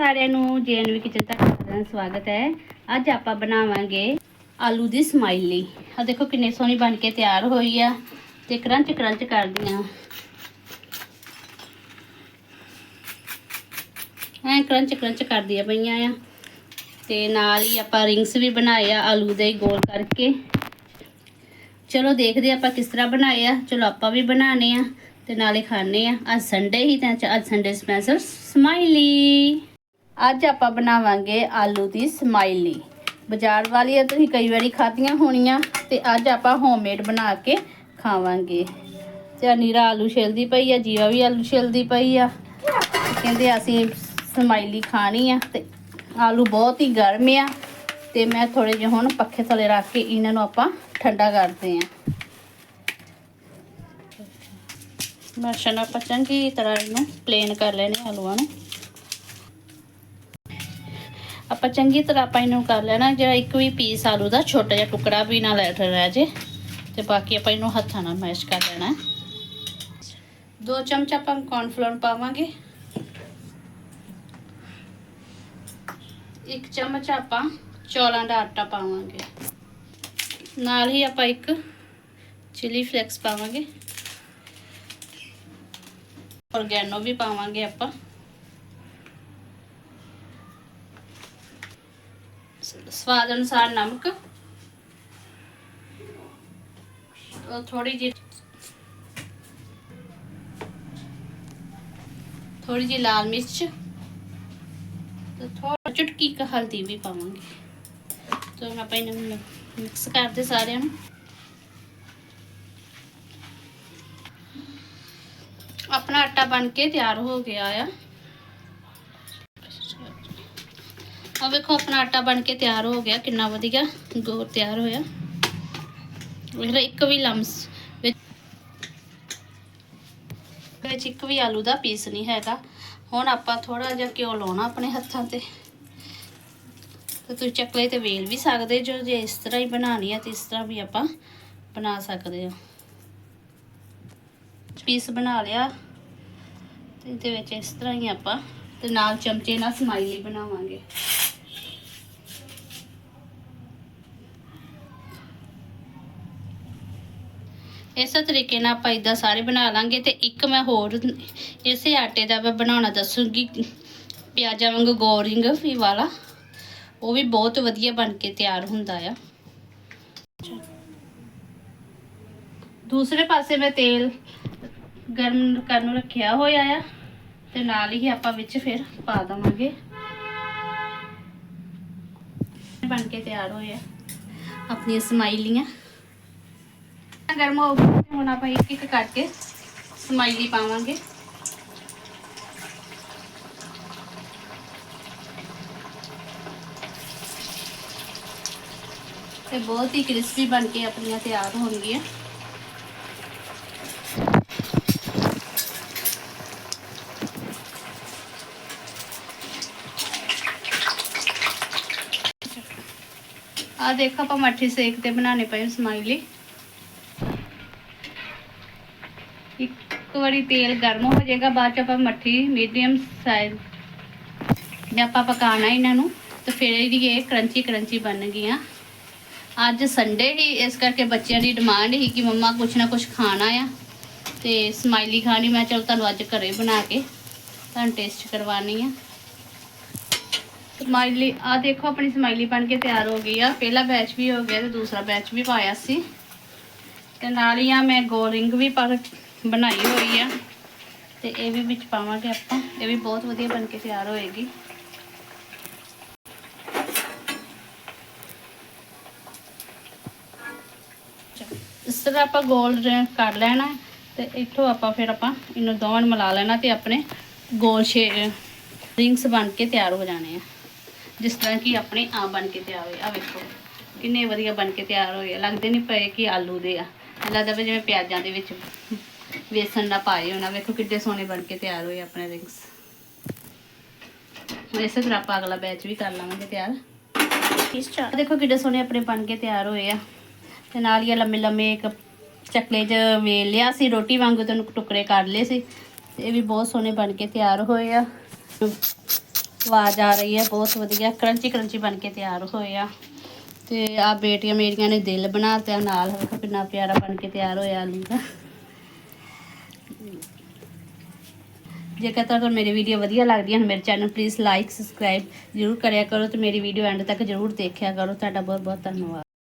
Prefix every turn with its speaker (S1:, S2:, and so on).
S1: ਸਾਰਿਆਂ ਨੂੰ ਜੇਐਨਵੀ ਕਿਚਨ ਤੱਕ ਸਾਰਿਆਂ ਦਾ ਸਵਾਗਤ ਹੈ। ਅੱਜ ਆਪਾਂ ਬਣਾਵਾਂਗੇ ਆਲੂ ਦੀ ਸਮਾਈਲੀ ਆ ਦੇਖੋ ਕਿੰਨੀ ਸੋਹਣੀ ਬਣ ਕੇ ਤਿਆਰ ਹੋਈ ਆ ਤੇ ਕਰੰਚ ਕਰੰਚ ਕਰਦੀ ਕਰਦੀਆਂ। ਐ ਕਰੰਚ ਕਰੰਚ ਕਰਦੀਆਂ ਪਈਆਂ ਆ। ਤੇ ਨਾਲ ਹੀ ਆਪਾਂ ਰਿੰਗਸ ਵੀ ਬਣਾਏ ਆ ਆਲੂ ਦੇ ਗੋਲ ਕਰਕੇ। ਚਲੋ ਦੇਖਦੇ ਆਪਾਂ ਕਿਸ ਤਰ੍ਹਾਂ ਬਣਾਏ ਆ। ਚਲੋ ਆਪਾਂ ਵੀ ਬਣਾਣੇ ਆ ਤੇ ਨਾਲੇ ਖਾਣੇ ਆ। ਅੱਜ ਸੰਡੇ ਹੀ ਤਾਂ ਅੱਜ- ਅੱਜ ਸੰਡੇ ਸਪੈਸ਼ਲ ਸਮਾਈਲੀ ਅੱਜ ਆਪਾਂ ਬਣਾਵਾਂਗੇ ਆਲੂ ਦੀ ਸਮਾਈਲੀ ਬਾਜ਼ਾਰ ਵਾਲੀਆਂ ਤੁਸੀਂ ਕਈ ਵਾਰੀ ਖਾਧੀਆਂ ਹੋਣੀਆਂ ਤੇ ਅੱਜ ਆਪਾਂ ਹੋਮਮੇਡ ਬਣਾ ਕੇ ਖਾਵਾਂਗੇ। ਤੇ ਨੀਰਾ ਆਲੂ ਛਿਲਦੀ ਪਈ ਆ ਜੀਵਾ ਵੀ ਆਲੂ ਛਿਲਦੀ ਪਈ ਆ। ਕਹਿੰਦੇ ਅਸੀਂ ਸਮਾਈਲੀ ਖਾਣੀ ਆ ਤੇ ਆਲੂ ਬਹੁਤ ਹੀ ਗਰਮ ਆ। ਤੇ ਮੈਂ ਥੋੜੇ ਜਿਹੇ ਹੁਣ ਪੱਖੇ ਥੱਲੇ ਰੱਖ ਕੇ ਇਹਨਾਂ ਨੂੰ ਆਪਾਂ ਠੰਡਾ ਕਰਦੇ ਆਂ। ਮਰਸ਼ਾ ਨਾਲ ਆਪਾਂ ਚੰਗੀ ਤਰ੍ਹਾਂ ਇਹਨੂੰ ਪਲੇਨ ਕਰ ਲੈਣੇ ਆਲੂਆਂ ਨੂੰ। ਆਪਾਂ ਚੰਗੀ ਤਰ੍ਹਾਂ ਆਪਾਂ ਇਹਨੂੰ ਕਰ ਲੈਣਾ, ਜਿਹੜਾ ਇੱਕ ਵੀ ਪੀਸ ਆਲੂ ਦਾ ਛੋਟਾ ਜਿਹਾ ਟੁਕੜਾ ਵੀ ਨਾ ਲੈ ਰਹਿ ਜੇ, ਤੇ ਬਾਕੀ ਆਪਾਂ ਇਹਨੂੰ ਹੱਥਾਂ ਨਾਲ ਮੈਸ਼ ਕਰ ਲੈਣਾ ਦੋ ਚਮਚ ਆਪਾਂ ਕੌਰਨਫਲੋਰ ਪਾਵਾਂਗੇ। ਇੱਕ ਚਮਚ ਆਪਾਂ ਚੌਲਾਂ ਦਾ ਆਟਾ ਪਾਵਾਂਗੇ। ਨਾਲ ਹੀ ਆਪਾਂ ਇੱਕ ਚਿਲੀ ਫਲੇਕਸ ਪਾਵਾਂਗੇ। ਔਰਗੈਨੋ ਵੀ ਪਾਵਾਂਗੇ ਆਪਾਂ। ਸਵਾਦ ਅਨੁਸਾਰ ਨਮਕ। ਉਹ ਥੋੜੀ ਜਿਹੀ ਥੋੜੀ ਜਿਹੀ ਲਾਲ ਮਿਰਚ। ਤੇ ਥੋੜਾ ਚੁਟਕੀ ਕ ਹਲਦੀ ਵੀ ਪਾਵਾਂਗੇ। ਤੇ ਆਪਾਂ ਇਹਨਾਂ ਨੂੰ ਮਿਕਸ ਕਰਦੇ ਸਾਰਿਆਂ ਨੂੰ। ਆਪਣਾ ਆਟਾ ਬਣ ਕੇ ਤਿਆਰ ਹੋ ਗਿਆ ਆ। ਆ ਵੇਖੋ, ਆਪਣਾ ਆਟਾ ਬਣ ਕੇ ਤਿਆਰ ਹੋ ਗਿਆ, ਕਿੰਨਾ ਵਧੀਆ ਗੋਲ ਤਿਆਰ ਹੋਇਆ। ਵੇਖ ਇੱਕ ਵੀ ਲਮਸ ਵਿੱਚ ਇੱਕ ਵੀ ਆਲੂ ਦਾ ਪੀਸ ਨਹੀਂ ਹੈਗਾ। ਹੁਣ ਆਪਾਂ ਥੋੜਾ ਜਿਹਾ ਘਿਓ ਲਾਉਣਾ ਆਪਣੇ ਹੱਥਾਂ ਤੇ। ਤੇ ਤੁਸੀਂ ਚੱਕਲੇ ਤੇ ਵੇਲ ਵੀ ਸਕਦੇ ਜੋ, ਜੇ ਇਸ ਤਰ੍ਹਾਂ ਹੀ ਬਣਾਉਣੀ ਹੈ ਤੇ ਇਸ ਤਰ੍ਹਾਂ ਵੀ ਆਪਾਂ ਬਣਾ ਸਕਦੇ ਹੋ। ਪੀਸ ਬਣਾ ਲਿਆ। ਤੇ ਇਹਦੇ ਵਿੱਚ ਇਸ ਤਰ੍ਹਾਂ ਹੀ ਆਪਾਂ ਤੇ ਨਾਲ ਚਮਚੇ ਨਾਲ ਸਮਾਈਲੀ ਬਣਾਵਾਂਗੇ। ਇਸੇ ਤਰੀਕੇ ਨਾਲ ਆਪਾਂ ਇਦਾਂ ਸਾਰੇ ਬਣਾ ਲਾਂਗੇ ਤੇ ਇੱਕ ਮੈਂ ਹੋਰ ਇਸੇ ਆਟੇ ਦਾ ਮੈਂ ਬਣਾਉਣਾ ਦੱਸੂਗੀ, ਪਿਆਜ਼ਾਂ ਵਾਂਗ ਗੋਰਿੰਗ ਵੀ ਵਾਲਾ, ਉਹ ਵੀ ਬਹੁਤ ਵਧੀਆ ਬਣ ਕੇ ਤਿਆਰ ਹੁੰਦਾ ਆ। ਦੂਸਰੇ ਪਾਸੇ ਮੈਂ ਤੇਲ ਗਰਮ ਕਰਨ ਨੂੰ ਰੱਖਿਆ ਹੋਇਆ ਆ, ਤੇ ਨਾਲ ਹੀ ਆਪਾਂ ਵਿੱਚ ਫਿਰ ਪਾ ਦਵਾਂਗੇ। ਬਣ ਕੇ ਤਿਆਰ ਹੋਇਆ ਆਪਣੀਆਂ ਸਮਾਈਲੀਆਂ। ਗਰਮ ਹੋ ਗਈ ਤੇ ਹੁਣ ਆਪਾਂ ਇੱਕ ਇੱਕ ਕਰਕੇ ਸਮਾਈਲੀ ਪਾਵਾਂਗੇ ਤੇ ਬਹੁਤ ਹੀ ਕ੍ਰਿਸਪੀ ਬਣ ਕੇ ਆਪਣੀਆਂ ਤਿਆਰ ਹੋਣਗੀਆਂ ਆ ਦੇਖੋ ਆਪਾਂ ਮੱਠੀ ਸੇਕ ਤੇ ਬਣਾਣੇ ਪਏ ਸਮਾਈਲੀ ਇੱਕ ਵਾਰੀ ਤੇਲ ਗਰਮ ਹੋ ਜਾਏਗਾ, ਬਾਅਦ ਚ ਆਪਾਂ ਮੱਠੀ ਮੀਡੀਅਮ ਸਾਈਜ਼ ਜੇ ਆਪਾਂ ਪਕਾਣਾ ਇਹਨਾਂ ਨੂੰ, ਤੇ ਫਿਰ ਇਹਦੀ ਇਹ ਕਰੰਚੀ ਕਰੰਚੀ ਬਣ ਗਈਆਂ। ਅੱਜ ਸੰਡੇ ਹੀ, ਇਸ ਕਰਕੇ ਬੱਚਿਆਂ ਦੀ ਡਿਮਾਂਡ ਹੀ ਕਿ ਮੰਮਾ ਕੁਛ ਨਾ ਕੁਛ ਖਾਣਾ ਆ, ਤੇ ਸਮਾਈਲੀ ਖਾਣੀ, ਮੈਂ ਚਲ ਤੁਹਾਨੂੰ ਅੱਜ ਘਰੇ ਬਣਾ ਕੇ ਤੁਹਾਨੂੰ ਟੇਸਟ ਕਰਵਾਉਣੀ ਆ ਸਮਾਈਲੀ ਆ ਦੇਖੋ ਆਪਣੀ ਸਮਾਈਲੀ ਬਣ ਕੇ ਤਿਆਰ ਹੋ ਗਈ ਆ। ਪਹਿਲਾ ਬੈਚ ਵੀ ਹੋ ਗਿਆ ਤੇ ਦੂਸਰਾ ਬੈਚ ਵੀ ਪਾਇਆ ਸੀ। ਤੇ ਨਾਲ ਹੀ ਆ ਮੈਂ ਗੋਲ ਰਿੰਗ ਵੀ ਪਾ ਬਣਾਈ ਹੋਈ ਆ। ਤੇ ਇਹ ਵੀ ਵਿੱਚ ਪਾਵਾਂਗੇ ਆਪਾਂ। ਇਹ ਵੀ ਬਹੁਤ ਵਧੀਆ ਬਣ ਕੇ ਤਿਆਰ ਹੋਏਗੀ। ਇਸ ਤਰ੍ਹਾਂ ਆਪਾਂ ਗੋਲ ਰ- ਕਰ ਲੈਣਾ ਤੇ ਇੱਥੋਂ ਆਪਾਂ ਫਿਰ ਆਪਾਂ ਇਹਨੂੰ ਦੋਵਾਂ ਨੂੰ ਮਿਲਾ ਲੈਣਾ ਤੇ ਆਪਣੇ ਗੋਲ ਸ਼ੇ ਰਿੰਗਸ ਬਣ ਕੇ ਤਿਆਰ ਹੋ ਜਾਣੇ ਆ। ਜਿਸ ਤਰ੍ਹਾਂ ਕਿ ਆਪਣੇ ਆ ਬਣ ਕੇ ਤਿਆਰ ਹੋਏ। ਆ ਵੇਖੋ, ਕਿੰਨੇ ਵਧੀਆ ਬਣ ਕੇ ਤਿਆਰ ਹੋਏ ਆ। ਲੱਗਦੇ ਨਹੀਂ ਪਏ ਕਿ ਆਲੂ ਦੇ ਆ। ਲੱਗਦਾ ਵੀ ਜਿਵੇਂ ਪਿਆਜ਼ਾਂ ਦੇ ਵਿੱਚ ਵੇਸਣ ਦਾ ਪਾਏ ਹੋਣਾ ਵੇਖੋ ਕਿੱਡੇ ਸੋਹਣੇ ਬਣ ਕੇ ਤਿਆਰ ਹੋਏ ਆਪਣੇ ਰਿੰਗਸ। ਹੁਣ ਇਸੇ ਤਰ੍ਹਾਂ ਆਪਾਂ ਅਗਲਾ ਬੈਚ ਵੀ ਕਰ ਲਾਵਾਂਗੇ ਤਿਆਰ। ਇਸ ਚਾਹ ਦੇਖੋ ਕਿੱਡੇ ਸੋਹਣੇ ਆਪਣੇ ਬਣ ਕੇ ਤਿਆਰ ਹੋਏ ਆ। ਤੇ ਨਾਲ ਹੀ ਲੰਮੇ ਲੰਮੇ ਇੱਕ ਚੱਕਲੇ 'ਚ ਵੇਲ ਲਿਆ ਸੀ ਰੋਟੀ ਵਾਂਗੂ ਤੈਨੂੰ ਟੁਕੜੇ ਕਰ ਲਏ ਸੀ। ਤੇ ਇਹ ਵੀ ਬਹੁਤ ਸੋਹਣੇ ਬਣ ਕੇ ਤਿਆਰ ਹੋਏ ਆ। ਆਵਾਜ਼ ਆ ਰਹੀ ਹੈ ਬਹੁਤ ਵਧੀਆ ਕਰੰਚੀ ਕਰੰਚੀ ਬਣ ਕੇ ਤਿਆਰ ਹੋਏ ਆ। ਤੇ ਆ ਬੇਟੀਆਂ ਮੇਰੀਆਂ ਨੇ ਦਿਲ ਬਣਾਤਾ ਨਾਲ ਕਿੰਨਾ ਪਿਆਰਾ ਬਣ ਕੇ ਤਿਆਰ ਹੋਇਆ ਆਲੂ ਦਾ। ਜੇਕਰ ਤੁਹਾਨੂੰ ਮੇਰੀ ਵੀਡੀਓ ਵਧੀਆ ਲੱਗਦੀ ਹੈ ਮੇਰੇ ਚੈਨਲ ਪਲੀਜ਼ ਲਾਈਕ ਸਬਸਕ੍ਰਾਈਬ ਜ਼ਰੂਰ ਕਰਿਆ ਕਰੋ ਤੇ ਮੇਰੀ ਵੀਡੀਓ ਐਂਡ ਤੱਕ ਜ਼ਰੂਰ ਦੇਖਿਆ ਕਰੋ। ਤੁਹਾਡਾ ਬਹੁਤ ਬਹੁਤ ਧੰਨਵਾਦ।